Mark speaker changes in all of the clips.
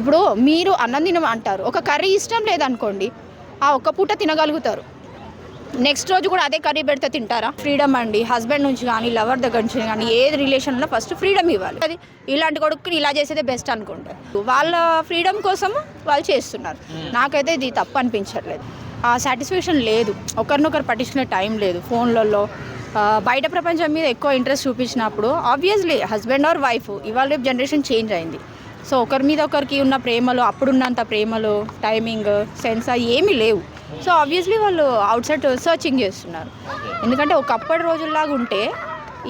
Speaker 1: ఇప్పుడు మీరు అన్నం తినం అంటారు. ఒక కర్రీ ఇష్టం లేదనుకోండి ఆ ఒక్క పూట తినగలుగుతారు. నెక్స్ట్ రోజు కూడా అదే కర్రీ పెడితే తింటారా? ఫ్రీడమ్ అండి. హస్బెండ్ నుంచి కానీ లవర్ దగ్గర నుంచి కానీ ఏ రిలేషన్లో ఫస్ట్ ఫ్రీడమ్ ఇవ్వాలి. అది ఇలాంటి కొడుకుని ఇలా చేసేదే బెస్ట్ అనుకుంటారు. వాళ్ళ ఫ్రీడమ్ కోసం వాళ్ళు చేస్తున్నారు. నాకైతే ఇది తప్పు అనిపించట్లేదు. ఆ సాటిస్ఫాక్షన్ లేదు. ఒకరినొకరు పట్టించుకునే టైం లేదు. ఫోన్లలో బయట ప్రపంచం మీద ఎక్కువ ఇంట్రెస్ట్ చూపించినప్పుడు ఆబ్వియస్లీ హస్బెండ్ ఆర్ వైఫ్ ఇవాళ రేపు జనరేషన్ చేంజ్ అయింది. సో ఒకరి మీద ఒకరికి ఉన్న ప్రేమలు అప్పుడున్నంత ప్రేమలు టైమింగ్ సెన్స్ అవి ఏమీ లేవు. సో ఆబ్వియస్లీ వాళ్ళు అవుట్ సైడ్ సర్చింగ్ చేస్తున్నారు. ఎందుకంటే ఒకప్పటి రోజుల్లాగా ఉంటే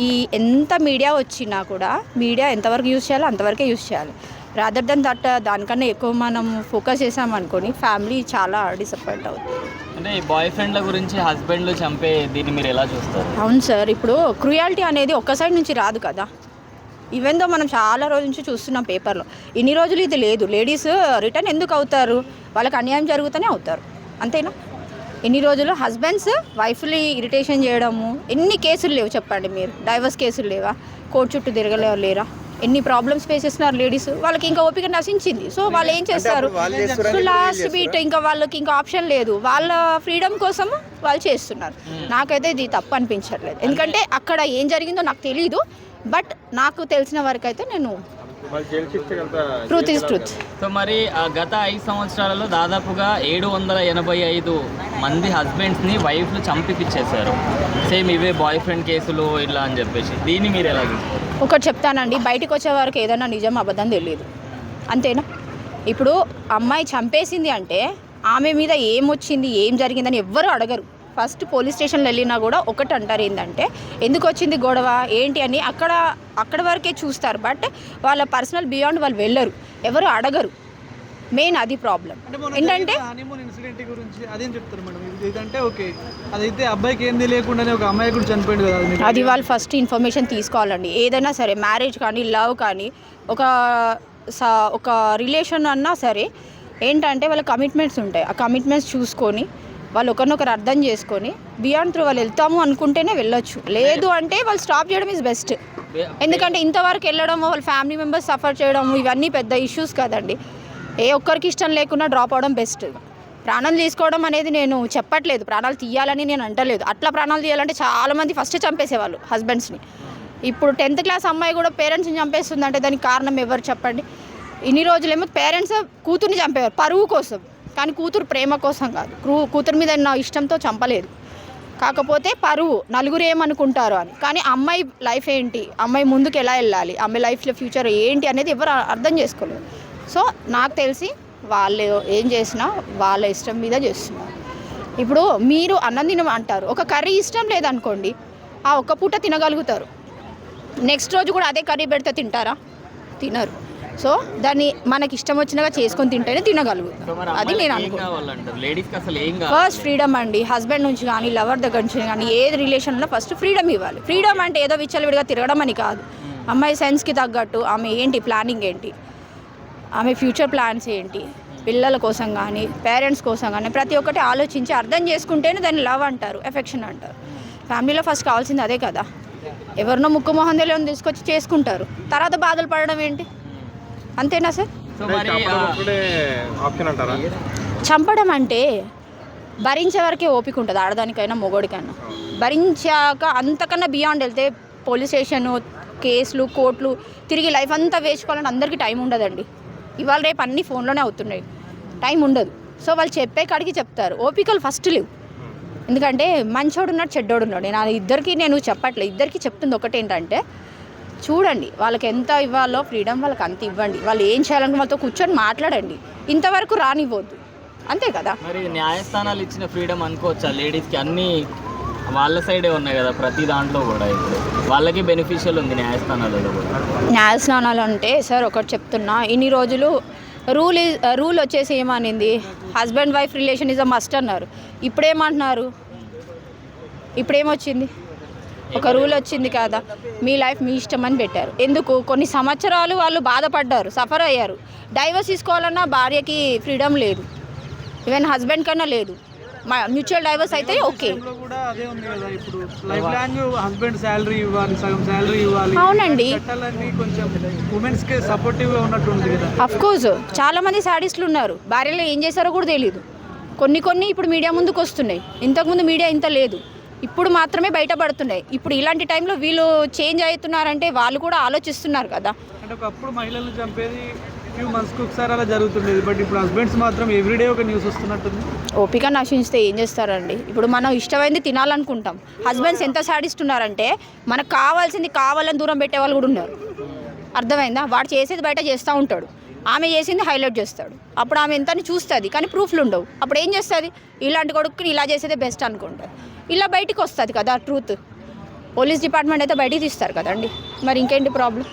Speaker 1: ఈ ఎంత మీడియా వచ్చినా కూడా మీడియా ఎంతవరకు యూస్ చేయాలో అంతవరకే యూస్ చేయాలి. రాదర్ దెన్ దట్ దానికన్నా ఎక్కువ మనం ఫోకస్ చేసామనుకొని ఫ్యామిలీ చాలా డిసప్పాయింట్ అవుతుంది.
Speaker 2: అంటే ఈ బాయ్ ఫ్రెండ్ల గురించి హస్బెండ్లు చంపే దీన్ని మీరు ఎలా చూస్తారు?
Speaker 1: అవును సార్ ఇప్పుడు క్రుయాలిటీ అనేది ఒక్క సైడ్ నుంచి రాదు కదా. ఈవెన్ దో మనం చాలా రోజుల నుంచి చూస్తున్నాం పేపర్లో ఇన్ని రోజులు ఇది లేదు. లేడీస్ రిటర్న్ ఎందుకు అవుతారు? వాళ్ళకి అన్యాయం జరుగుతూనే అవుతారు. అంతేనా? ఎన్ని రోజులు హస్బెండ్స్ వైఫ్ని ఇరిటేషన్ చేయడము ఎన్ని కేసులు లేవు చెప్పండి మీరు? డైవర్స్ కేసులు లేవా? కోర్టు చుట్టూ తిరగలే లేరా? ఎన్ని ప్రాబ్లమ్స్ ఫేస్ చేస్తున్నారు లేడీస్ వాళ్ళకి ఇంకా ఓపిక నశించింది. సో వాళ్ళు ఏం చేస్తారు? సో లాస్ట్ బీట్ ఇంకా వాళ్ళకి ఇంకా ఆప్షన్ లేదు. వాళ్ళ ఫ్రీడమ్ కోసం వాళ్ళు చేస్తున్నారు. నాకైతే ఇది తప్పు అనిపించట్లేదు. ఎందుకంటే అక్కడ ఏం జరిగిందో నాకు తెలియదు బట్ నాకు తెలిసిన వరకు అయితే నేను ట్రూత్ ఇస్ ట్రూత్
Speaker 2: సో మరి ఆ గత ఐదు సంవత్సరాలలో దాదాపుగా ఏడు వందల ఎనభై ఐదు మంది హస్బెండ్స్ని వైఫ్లు చంపిపిచ్చేశారు. సేమ్ ఇవే బాయ్ ఫ్రెండ్ కేసులు ఇట్లా అని చెప్పేసి. దీన్ని మీరు ఎలా చూస్తారు?
Speaker 1: ఒకటి చెప్తానండి బయటకు వచ్చే వరకు ఏదైనా నిజం అబద్ధం తెలియదు అంతేనా? ఇప్పుడు అమ్మాయి చంపేసింది అంటే ఆమె మీద ఏం వచ్చింది ఏం జరిగిందని ఎవ్వరూ అడగరు. ఫస్ట్ పోలీస్ స్టేషన్లో వెళ్ళినా కూడా ఒకటి అంటారు ఏంటంటే ఎందుకు వచ్చింది గొడవ ఏంటి అని అక్కడ అక్కడ వరకే చూస్తారు. బట్ వాళ్ళ పర్సనల్ బియాండ్ వాళ్ళు వెళ్ళరు ఎవరు అడగరు. మెయిన్ అది ప్రాబ్లం. ఏంటంటే
Speaker 3: హనీమూన్ ఇన్సిడెంట్ గురించి అదేం చెప్తారు మేడం? ఇదంటే ఓకే. అదైతే అబ్బాయికి ఏం తెలియకుండానే ఒక అమ్మాయి కూడా చనిపోయింది కదా అది
Speaker 1: వాళ్ళు ఫస్ట్ ఇన్ఫర్మేషన్ తీసుకోవాలండి. ఏదైనా సరే మ్యారేజ్ కానీ లవ్ కానీ ఒక స- ఒక రిలేషన్ అన్నా సరే ఏంటంటే వాళ్ళ కమిట్మెంట్స్ ఉంటాయి. ఆ కమిట్మెంట్స్ చూసుకొని వాళ్ళు ఒకరినొకరు అర్థం చేసుకొని బియాండ్ త్రూ వాళ్ళు వెళ్తాము అనుకుంటేనే వెళ్ళొచ్చు. లేదు అంటే వాళ్ళు స్టాప్ చేయడం ఇస్ బెస్ట్ ఎందుకంటే ఇంతవరకు వెళ్ళడం వాళ్ళ ఫ్యామిలీ మెంబర్స్ సఫర్ చేయడం ఇవన్నీ పెద్ద ఇష్యూస్ కదండి. ఏ ఒక్కరికి ఇష్టం లేకుండా డ్రాప్ అవడం బెస్ట్. ప్రాణం తీసుకోవడం అనేది నేను చెప్పట్లేదు. ప్రాణాలు తీయాలని నేను అంటలేదు. అట్లా ప్రాణాలు తీయాలంటే చాలామంది ఫస్ట్ చంపేసేవాళ్ళు హస్బెండ్స్ని ఇప్పుడు టెన్త్ క్లాస్ అమ్మాయి కూడా పేరెంట్స్ని చంపేస్తుంది అంటే దానికి కారణం ఎవరు చెప్పండి? ఇన్ని రోజులేమో పేరెంట్స్ కూతుర్ని చంపేవారు పరువు కోసం. కానీ కూతురు ప్రేమ కోసం కాదు. క్రూ- కూతురు మీద నా ఇష్టంతో చంపలేదు. కాకపోతే పరువు నలుగురు ఏమనుకుంటారు అని. కానీ అమ్మాయి లైఫ్ ఏంటి? అమ్మాయి ముందుకు ఎలా వెళ్ళాలి? అమ్మాయి లైఫ్లో ఫ్యూచర్ ఏంటి అనేది ఎవరు అర్థం చేసుకోలేదు. సో నాకు తెలిసి వాళ్ళు ఏం చేసినా వాళ్ళ ఇష్టం మీద చేస్తున్నారు ఇప్పుడు మీరు అన్నం తినం అంటారు. ఒక కర్రీ ఇష్టం లేదనుకోండి ఆ ఒక్క పూట తినగలుగుతారు. నెక్స్ట్ రోజు కూడా అదే కర్రీ పెడితే తింటారా? తినరు. సో దాన్ని మనకి ఇష్టం వచ్చినగా చేసుకొని తింటేనే
Speaker 2: మరి
Speaker 1: అది నేను అనుకుంటున్నాను ఫస్ట్ ఫ్రీడమ్ అండి. హస్బెండ్ నుంచి కానీ లవర్ దగ్గర నుంచి కానీ ఏ రిలేషన్లో ఫస్ట్ ఫ్రీడమ్ ఇవ్వాలి. ఫ్రీడమ్ అంటే ఏదో విచ్చలవిడిగా తిరగడం అని కాదు. అమ్మాయి సెన్స్కి తగ్గట్టు ఆమె ఏంటి ప్లానింగ్ ఏంటి? ఆమె ఫ్యూచర్ ప్లాన్స్ ఏంటి? పిల్లల కోసం కానీ పేరెంట్స్ కోసం కానీ ప్రతి ఒక్కటి ఆలోచించి అర్థం చేసుకుంటేనే దాన్ని లవ్ అంటారు ఎఫెక్షన్ అంటారు. ఫ్యామిలీలో ఫస్ట్ కావాల్సింది అదే కదా. ఎవరినో ముక్కు మొహం తెలియని తీసుకొచ్చి చేసుకుంటారు. తర్వాత బాధలు పడడం ఏంటి? అంతేనా సార్?
Speaker 2: సో మరి ఆ,
Speaker 4: ఆప్షన్ అంటారా?
Speaker 1: చంపడం అంటే భరించే వరకే ఓపిక ఉంటుంది ఆడదానికైనా మొగోడికైనా. భరించాక అంతకన్నా బియాండ్ వెళ్తే పోలీస్ స్టేషన్ కేసులు కోర్టులు తిరిగి లైఫ్ అంతా వేసుకోవాలని అందరికీ టైం ఉండదండి. ఇవాళ రేపు అన్ని ఫోన్లోనే అవుతున్నాయి. టైం ఉండదు. సో వాళ్ళు చెప్పే కాడికి చెప్తారు. ఓపికలు ఫస్ట్ లేవు. ఎందుకంటే మంచోడు ఉన్నాడు చెడ్డోడు ఉన్నాడు. నేను ఇద్దరికి నేను చెప్పట్లేదు ఇద్దరికి చెప్తుంది ఒకటి ఏంటంటే చూడండి వాళ్ళకి ఎంత ఇవ్వాలో ఫ్రీడమ్ వాళ్ళకి అంత ఇవ్వండి. వాళ్ళు ఏం చేయాలని వాళ్ళతో కూర్చొని మాట్లాడండి. ఇంతవరకు రానివ్వద్దు. అంతే కదా?
Speaker 2: మరి న్యాయస్థానాలు ఇచ్చిన ఫ్రీడమ్ అనుకోవచ్చా? లేడీస్కి అన్ని వాళ్ళ సైడే ఉన్నాయి కదా ప్రతి దాంట్లో కూడా ఇప్పుడు. వాళ్ళకి బెనిఫిషియల్ ఉంది న్యాయస్థానాలలో కూడా.
Speaker 1: న్యాయస్థానాలు అంటే సార్ ఒకటి చెప్తున్నా ఇన్ని రోజులు రూల్ రూల్ వచ్చేసి ఏమనింది? Husband wife relation is a must అన్నారు. ఇప్పుడేమంటున్నారు? ఇప్పుడేమొచ్చింది? ఒక రూల్ వచ్చింది కదా మీ లైఫ్ మీ ఇష్టం అని పెట్టారు. ఎందుకు? కొన్ని సంవత్సరాలు వాళ్ళు బాధపడ్డారు సఫర్ అయ్యారు. డైవర్స్ తీసుకోవాలన్నా భార్యకి ఫ్రీడమ్ లేదు. ఈవెన్ హస్బెండ్ కన్నా లేదు. మ్యూచువల్ డైవర్స్ అయితే ఓకే అవునండి. అఫ్ కోర్స్ చాలా మంది శాడిస్టులు ఉన్నారు. భార్యలు ఏం చేశారో కూడా తెలియదు కొన్ని కొన్ని ఇప్పుడు మీడియా ముందుకు వస్తున్నాయి. ఇంతకుముందు మీడియా ఇంత లేదు. ఇప్పుడు మాత్రమే బయటపడుతున్నాయి. ఇప్పుడు ఇలాంటి టైంలో వీళ్ళు చేంజ్ అవుతున్నారంటే వాళ్ళు కూడా ఆలోచిస్తున్నారు కదా.
Speaker 3: అంటే ఒకప్పుడు మహిళలను చంపేది ఫ్యూ మంత్స్కి ఒకసారి అలా జరుగుతుండేది. బట్ ఇప్పుడు హస్బెండ్స్ మాత్రం ఎవ్రీడే ఒక న్యూస్ వస్తున్నట్టుంది.
Speaker 1: ఓపిక నశించితే ఏం చేస్తారండి? ఇప్పుడు మనం ఇష్టమైంది తినాలనుకుంటాం. హస్బెండ్స్ ఎంత సాడిస్తున్నారంటే మనకు కావాల్సింది కావాలని దూరం పెట్టే వాళ్ళు కూడా ఉన్నారు. అర్థమైందా? వాడు చేసేది బయట చేస్తూ ఉంటాడు. ఆమె చేసింది హైలైట్ చేస్తాడు. అప్పుడు ఆమె ఎంత చూస్తుంది? కానీ ప్రూఫ్లు ఉండవు. అప్పుడు ఏం చేస్తుంది? ఇలాంటి కొడుకుని ఇలా చేసేదే బెస్ట్ అనుకుంటారు ఇలా బయటికి వస్తుంది కదా ట్రూత్ పోలీస్ డిపార్ట్మెంట్ అయితే బయటికి తీస్తారు కదండి. మరి ఇంకేంటి ప్రాబ్లం